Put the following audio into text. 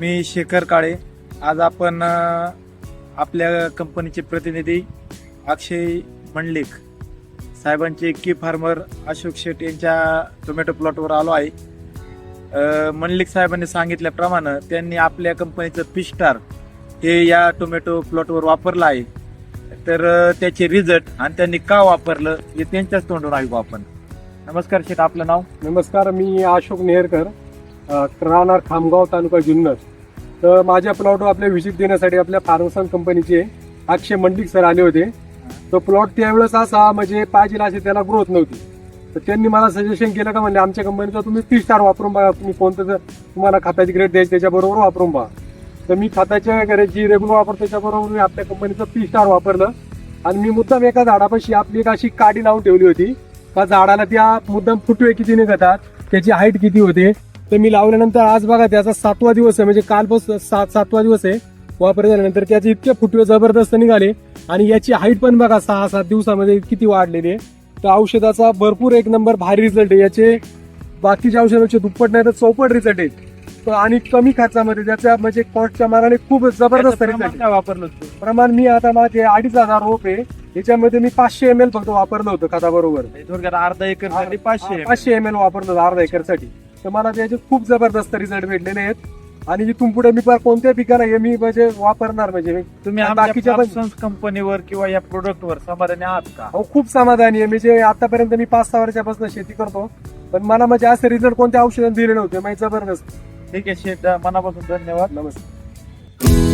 मी शेखर काळे. आज आपण आपल्या कंपनीचे प्रतिनिधी अक्षय मंडलिक साहेबांचे की फार्मर अशोक शेट यांच्या टोमॅटो प्लॉटवर आलो आहे. मंडलिक साहेबांनी सांगितल्याप्रमाणे त्यांनी आपल्या कंपनीचं पिस्टार हे या टोमॅटो प्लॉटवर वापरलं आहे. तर त्याचे रिझल्ट आणि त्यांनी का वापरलं हे त्यांच्याच तोंडून ऐकू आपण. नमस्कार शेठ आपलं नाव? नमस्कार मी अशोक नेहरकर राहणार खामगाव तालुका जुन्नर. तर माझ्या प्लॉटवर आपल्या व्हिजिट देण्यासाठी आपल्या फार्मसन कंपनीचे अक्षय मंडिक सर आले होते. तो प्लॉट त्यावेळेस असा म्हणजे पाहिजे असे त्याला ग्रोथ नव्हती. तर त्यांनी मला सजेशन केलं का म्हणजे आमच्या कंपनीचा तुम्ही तीस स्टार वापरून बघा तुम्ही कोणतं तुम्हाला खताची ग्रेड द्यायची त्याच्याबरोबर वापरून पहा तर मी खताच्या वगैरे जी रेग्युलर वापरतो त्याच्याबरोबर मी आपल्या कंपनीचं पी स्टार वापरलं. आणि मी मुद्दाम एका झाडापाशी आपली एक अशी काडी लावून ठेवली होती. का झाडाला त्या मुद्दाम फुटवे किती निघतात त्याची हाईट किती होते तर मी लावल्यानंतर आज बघा त्याचा सातवा दिवस आहे. म्हणजे कालपासून सात सातवा दिवस आहे. वापर झाल्यानंतर त्याचे इतके फुटवे जबरदस्त निघाले. आणि याची हाईट पण बघा सहा सात दिवसामध्ये किती वाढलेली आहे. तर औषधाचा भरपूर एक नंबर भारी रिझल्ट आहे. याचे बाकीच्या औषधापेक्षा दुप्पट नाही तर चौपट रिझल्ट आहे तर आणि कमी खर्चामध्ये त्याच्या म्हणजे कॉस्टच्या मानाने खूप जबरदस्त रिझल्ट वापरलं होतं? प्रमाण मी आता माझे अडीच हजार रोप आहे. याच्यामध्ये मी पाचशे एम एल फक्त वापरलं होतं खताबरोबर. थोडक्यात अर्धा एकर पाचशे पाचशे एम एल वापरलं होतं अर्धा एकरसाठी. तर मला त्याचे खूप जबरदस्त रिझल्ट भेटलेले आहेत. आणि इथून पुढे मी पर- कोणत्या पिकाला हे मी म्हणजे वापरणार म्हणजे तुम्ही बाकीच्या पण- कंपनीवर किंवा या प्रोडक्ट वर समाधानी आहात का? अहो, खूप समाधानी आहे. म्हणजे आतापर्यंत मी पाच सहा वर्षापासून शेती करतो पण मला म्हणजे असे रिझल्ट कोणत्या औषधाने दिले नव्हते माहिती जबरदस्त. ठीक आहे शेठ मनापासून धन्यवाद. नमस्कार.